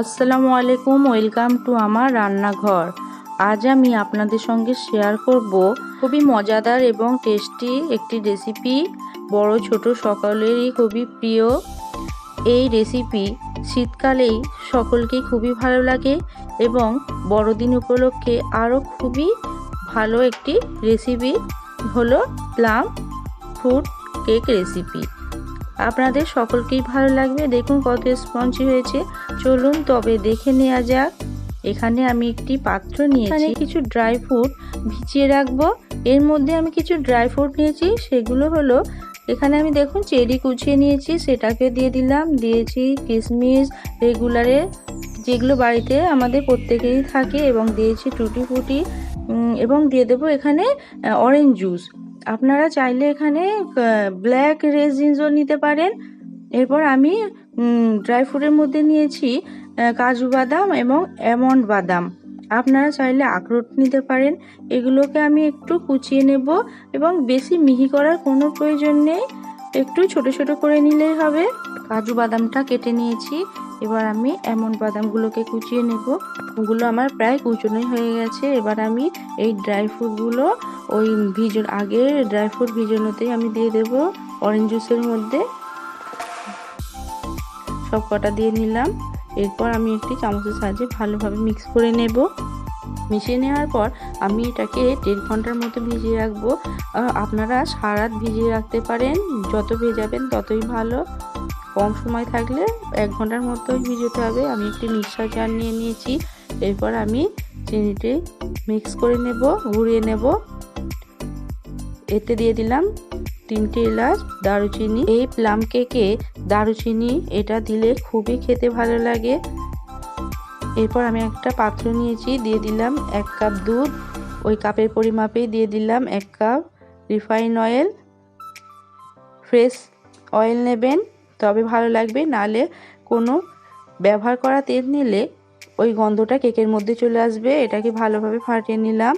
আসসালামু আলাইকুম, welcome to আমার রান্নাঘর। আজ আমি আপনাদের সঙ্গে শেয়ার করব খুবই মজাদার এবং টেস্টি একটি রেসিপি। বড় ছোট সকলেরই খুবই প্রিয়। এই রেসিপি শীতকালেই সকলকেই খুবই ভালো লাগে এবং বড়দিন উপলক্ষে আরও খুবই ভালো একটি রেসিপি হলো প্লাম। Fruit cake recipe. আপনাদের সকলকেই ভালো লাগবে। দেখুন কত স্পঞ্জি হয়েছে। চলুন তবে দেখে নেওয়া যাক। এখানে আমি একটি পাত্র নিয়েছি। এখানে কিছু ড্রাই ফ্রুট ভিজিয়ে রাখব। এর মধ্যে আমি কিছু ড্রাই ফ্রুট নিয়েছি। সেগুলো হলো, এখানে আমি দেখুন চেরি কুচিয়ে নিয়েছি। সেটাকে দিয়ে দিলাম। দিয়েছি কিশমিশ রেগুলারে, যেগুলো বাড়িতে আমাদের প্রত্যেকেরই থাকে। এবং দিয়েছি টুটি ফুটি এবং দিয়ে দেবো এখানে অরেঞ্জ জুস। আপনারা চাইলে এখানে ব্ল্যাক রেজিনও নিতে পারেন। এরপর আমি ড্রাই ফ্রুটের মধ্যে নিয়েছি কাজু বাদাম এবং অ্যামন্ড বাদাম। আপনারা চাইলে আখরোট নিতে পারেন। এগুলোকে আমি একটু কুচিয়ে নেব এবং বেশি মিহি করার কোনো প্রয়োজন নেই। একটু ছোট ছোট করে নিলেই হবে। কাজু বাদামটা কেটে নিয়েছি। এবার আমি এমন বাদামগুলোকে কুচিয়ে নেব। ওগুলো আমার প্রায় কুচনোই হয়ে গেছে। এবার আমি এই ড্রাই ফ্রুটগুলো ওই ভিজন আগে ড্রাই ফ্রুট ভিজানোতেই আমি দিয়ে দেব অরেঞ্জ জুসের মধ্যে। সব কটা দিয়ে নিলাম। এরপর আমি একটি চামচের সাহায্যে ভালোভাবে মিক্স করে নেব। মিশিয়ে নেওয়ার পর আমি এটাকে দেড় ঘণ্টার মতো ভিজিয়ে রাখব। আপনারা সারাত ভিজিয়ে রাখতে পারেন। যত ভেজাবেন ততই ভালো। কম সময় থাকলে এক ঘণ্টার মতোই ভিজোতে হবে। আমি একটি মিক্সার জার নিয়ে নিয়েছি। এরপর আমি চিনিটি মিক্স করে নেব, ঘুরিয়ে নেব। এতে দিয়ে দিলাম তিনটে এলাচ, দারুচিনি। এই প্লাম কেকে দারুচিনি এটা দিলে খুবই খেতে ভালো লাগে। এরপর আমি একটা পাত্র নিয়েছি, দিয়ে দিলাম এক কাপ দুধ। ওই কাপের পরিমাপেই দিয়ে দিলাম এক cup refine oil. Fresh oil নেবেন। তবে ভালো লাগবে, নালে কোনো ব্যবহার করা তেল নিলে ওই গন্ধটা কেকের মধ্যে চলে আসবে। এটাকে ভালোভাবে ফাটিয়ে নিলাম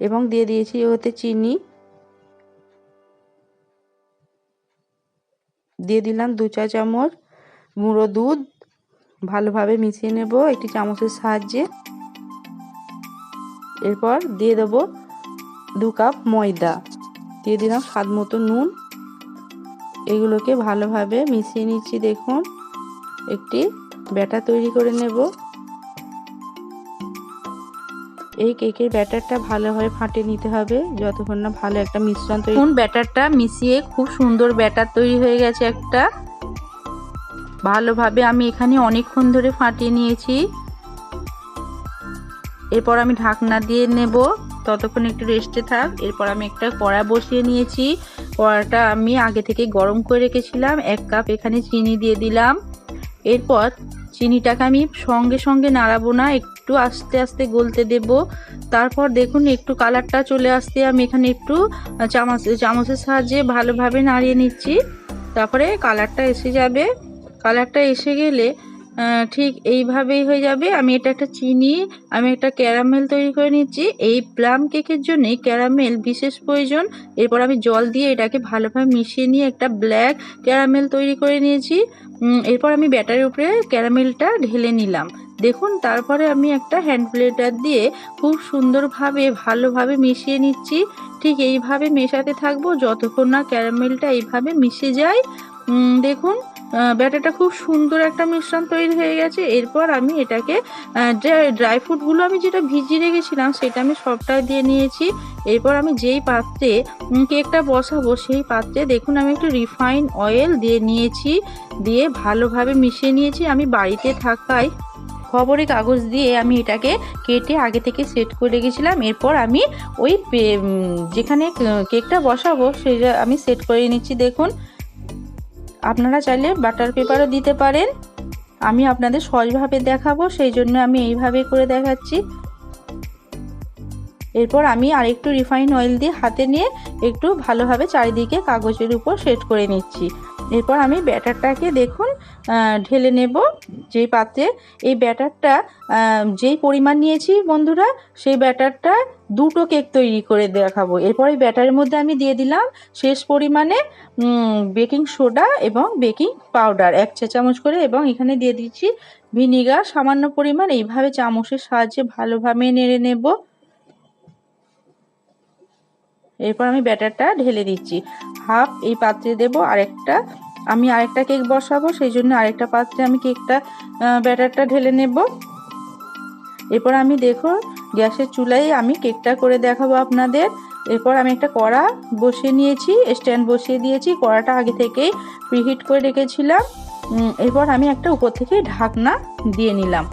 এবং দিয়ে দিয়েছি ওতে চিনি। দিয়ে দিলাম দু চা চামচ গুঁড়ো দুধ। ভালোভাবে মিশিয়ে নেব একটি চামচের সাহায্যে। এরপর দিয়ে দেব দু কাপ ময়দা। দিয়ে দিলাম স্বাদ মতো নুন। এগুলোকে ভালোভাবে মিশিয়ে নিচ্ছি, দেখুন। একটি ব্যাটার তৈরি করে নেব। এই কেকের ব্যাটারটা ভালোভাবে ফাটিয়ে নিতে হবে, যতক্ষণ না ভালো একটা মিশ্রণ তৈরি ব্যাটারটা মিশিয়ে খুব সুন্দর ব্যাটার তৈরি হয়ে গেছে একটা। ভালোভাবে আমি এখানে অনেকক্ষণ ধরে ফাটিয়ে নিয়েছি। এরপর আমি ঢাকনা দিয়ে নেব, ততক্ষণ একটু রেস্টে থাক। এরপর আমি একটা কড়া বসিয়ে নিয়েছি। কড়াটা আমি আগে থেকে গরম করে রেখেছিলাম, এক কাপ এখানে চিনি দিয়ে দিলাম। এরপর চিনিটাকে আমি সঙ্গে সঙ্গে নাড়াবো না, একটু আস্তে আস্তে গলতে দেব। তারপর দেখুন একটু কালারটা চলে আসতে আমি এখানে একটু চামচ, চামচের সাহায্যে ভালোভাবে নাড়িয়ে নিচ্ছি। তারপরে কালারটা এসে যাবে। কালারটা এসে গেলে ঠিক এইভাবেই হয়ে যাবে। আমি এটা একটা চিনি, আমি একটা ক্যারামেল তৈরি করে নিচ্ছি। এই প্লাম কেকের জন্য ক্যারামেল বিশেষ প্রয়োজন। এরপর আমি জল দিয়ে এটাকে ভালোভাবে মিশিয়ে নিয়ে একটা ব্ল্যাক ক্যারামেল তৈরি করে নিয়েছি। এরপর আমি ব্যাটারের উপরে ক্যারামেলটা ঢেলে নিলাম। দেখুন, তারপরে আমি একটা হ্যান্ড প্লেটার দিয়ে খুব সুন্দরভাবে, ভালোভাবে মিশিয়ে নিচ্ছি। ঠিক এইভাবে মেশাতে থাকব যতক্ষণ না ক্যারামেলটা এইভাবে মিশে যায়। দেখুন ব্যাটারটা খুব সুন্দর একটা মিশ্রণ তৈরি হয়ে গেছে। এরপর আমি এটাকে ড্রাই ফ্রুটগুলো আমি যেটা ভিজিয়ে রেখেছিলাম, সেটা আমি সবটা দিয়ে নিয়েছি। এরপর আমি যেই পাত্রে কেকটা বসাবো, সেই পাত্রে দেখুন আমি একটু রিফাইন অয়েল দিয়ে নিয়েছি, দিয়ে ভালোভাবে মিশিয়ে নিয়েছি। আমি বাড়িতে থাকায় খবরে কাগজ দিয়ে আমি এটাকে কেটে আগে থেকে সেট করে রেখেছিলাম। এরপর আমি ওই যেখানে কেকটা বসাবো, সেটা আমি সেট করে নিচ্ছি, দেখুন। আপনারা চাইলে বাটার পেপারও দিতে পারেন। আমি আপনাদের সহজভাবে দেখাবো, সেই জন্য আমি এইভাবে করে দেখাচ্ছি। এরপর আমি আরেকটু রিফাইন অয়েল দিয়ে হাতে নিয়ে একটু ভালোভাবে চারিদিকে কাগজের উপর সেট করে নিচ্ছি। এরপর আমি ব্যাটারটাকে দেখুন ঢেলে নেব যেই পাত্রে। এই ব্যাটারটা যেই পরিমাণ নিয়েছি বন্ধুরা, সেই ব্যাটারটা দুটো কেক তৈরি করে দেখাবো। এরপর ব্যাটারের মধ্যে আমি দিয়ে দিলাম শেষ পরিমাণে বেকিং সোডা এবং বেকিং পাউডার, এক চা চামচ করে। এবং এখানে দিয়ে দিচ্ছি ভিনিগার, সামান্য পরিমাণ। এইভাবে চামচের সাহায্যে ভালোভাবে নেড়ে নেব। এরপর আমি ব্যাটারটা ঢেলে দিচ্ছি। হাফ এই পাত্রে দেব আরেকটা। আমি আরেকটা কেক বসাবো সেই জন্য আরেকটা পাত্রে আমি কেকটা ব্যাটারটা ঢেলে নেব। এরপর আমি দেখো গ্যাসের চুলায় আমি কেকটা করে দেখাবো আপনাদের। এরপর আমি একটা কড়া বসিয়ে নিয়েছি, স্ট্যান্ড বসিয়ে দিয়েছি, কড়াটা আগে থেকেই প্রিহিট করে রেখেছিলাম। এরপর আমি একটা উপর থেকে ঢাকনা দিয়ে নিলাম।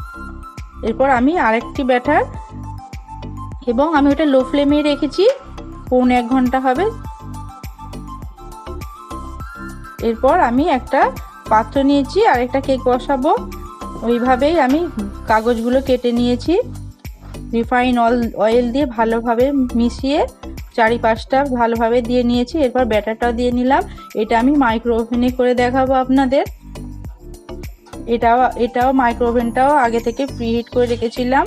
এরপর আমি আরেকটি ব্যাটার, এবং আমি ওটা লো ফ্লেমে রেখেছি। পৌনে এক ঘণ্টা হবে। এরপর আমি একটা পাত্র নিয়েছি, আর একটা কেক বসাবো। ওইভাবেই আমি কাগজগুলো কেটে নিয়েছি। রিফাইন অয়েল অয়েল দিয়ে ভালোভাবে মিশিয়ে চারিপাশটা ভালোভাবে দিয়ে নিয়েছি। এরপর ব্যাটারটাও দিয়ে নিলাম। এটা আমি মাইক্রো ওভেনে করে দেখাবো আপনাদের। এটাও এটাও মাইক্রো ওভেনটাও আগে থেকে প্রিহিট করে রেখেছিলাম।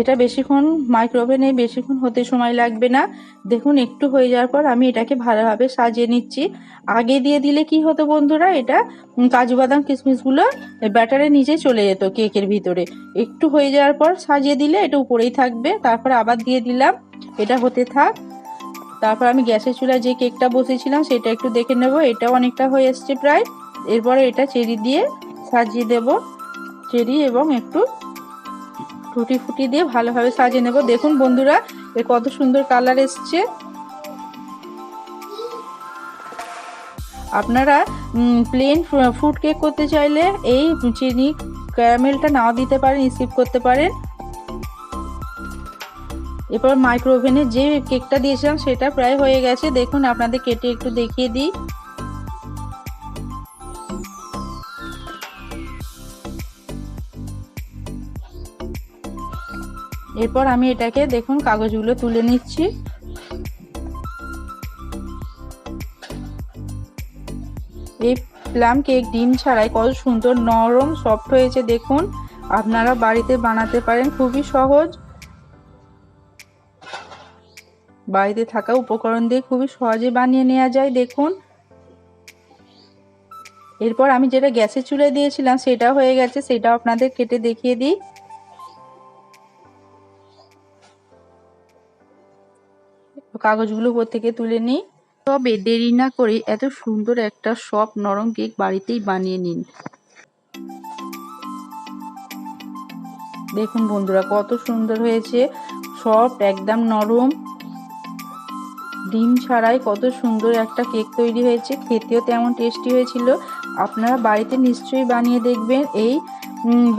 এটা বেশিক্ষণ মাইক্রোওভেনে বেশিক্ষণ হতে সময় লাগবে না। দেখুন, একটু হয়ে যাওয়ার পর আমি এটাকে ভালোভাবে সাজিয়ে নিচ্ছি। আগে দিয়ে দিলে কি হতো বন্ধুরা, এটা কাজু বাদাম, কিশমিশগুলো ব্যাটারের নিচে চলে যেত কেকের ভিতরে। একটু হয়ে যাওয়ার পর সাজিয়ে দিলে এটা উপরেই থাকবে। তারপর আবার দিয়ে দিলাম, এটা হতে থাক। তারপর আমি গ্যাসের চুলায় যে কেকটা বসেছিলাম, সেটা একটু দেখে নেব, এটাও অনেকটা হয়ে এসছে প্রায়। এরপরে এটা চেরি দিয়ে সাজিয়ে দেব। চেরি এবং একটু টুটি ফুটি দিয়ে ভালোভাবে সাজিয়ে নেব। দেখুন বন্ধুরা এর কত সুন্দর কালার এসছে। আপনারা প্লেন ফ্রুট কেক করতে চাইলে এই চিনি ক্যারামেলটা নাও দিতে পারেন স্কিপ করতে পারেন। এরপর মাইক্রো ওভেনে যে কেকটা দিয়েছিলাম, সেটা প্রায় হয়ে গেছে। দেখুন, আপনাদের কেটে একটু দেখিয়ে দিই। এরপর আমি এটাকে দেখুন, কাগজগুলো তুলে নিচ্ছি। এই প্লাম কেক, ডিম ছাড়াই কত সুন্দর, নরম, সফট হয়েছে, দেখুন। আপনারা বাড়িতে বানাতে পারেন, খুবই সহজ। বাড়িতে থাকা উপকরণ দিয়ে খুবই সহজে বানিয়ে নেওয়া যায়, দেখুন। এরপর আমি যেটা গ্যাসের চুলে দিয়েছিলাম, সেটা হয়ে গেছে, সেটাও আপনাদের কেটে দেখিয়ে দিই। কাগজগুলো উপর থেকে তুলে নিই। তবে দেরি না করে এত সুন্দর একটা সফট নরম কেক বাড়িতেই বানিয়ে নিন। দেখুন বন্ধুরা, কত সুন্দর হয়েছে। সফট একদম নরম। ডিম ছাড়াই কত সুন্দর একটা কেক তৈরি হয়েছে। খেতেও তেমন টেস্টি হয়েছিল। আপনারা বাড়িতে নিশ্চয়ই বানিয়ে দেখবেন এই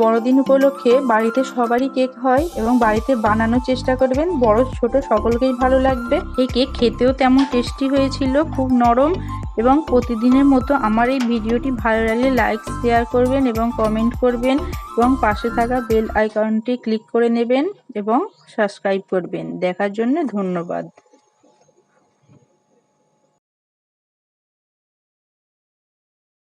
বড়দিন উপলক্ষে বাড়িতে সবারই কেক হয় এবং বাড়িতে বানানোর চেষ্টা করবেন। বড়, ছোট সকলকেই ভালো লাগবে। এই কেক খেতেও তেমন টেস্টি হয়েছিল, খুব নরম এবং প্রতিদিনের মতো আমার এই ভিডিওটি ভালো লাগলে লাইক, শেয়ার করবেন এবং কমেন্ট করবেন এবং পাশে থাকা বেল আইকনটি ক্লিক করে নেবেন এবং সাবস্ক্রাইব করবেন। দেখার জন্য ধন্যবাদ।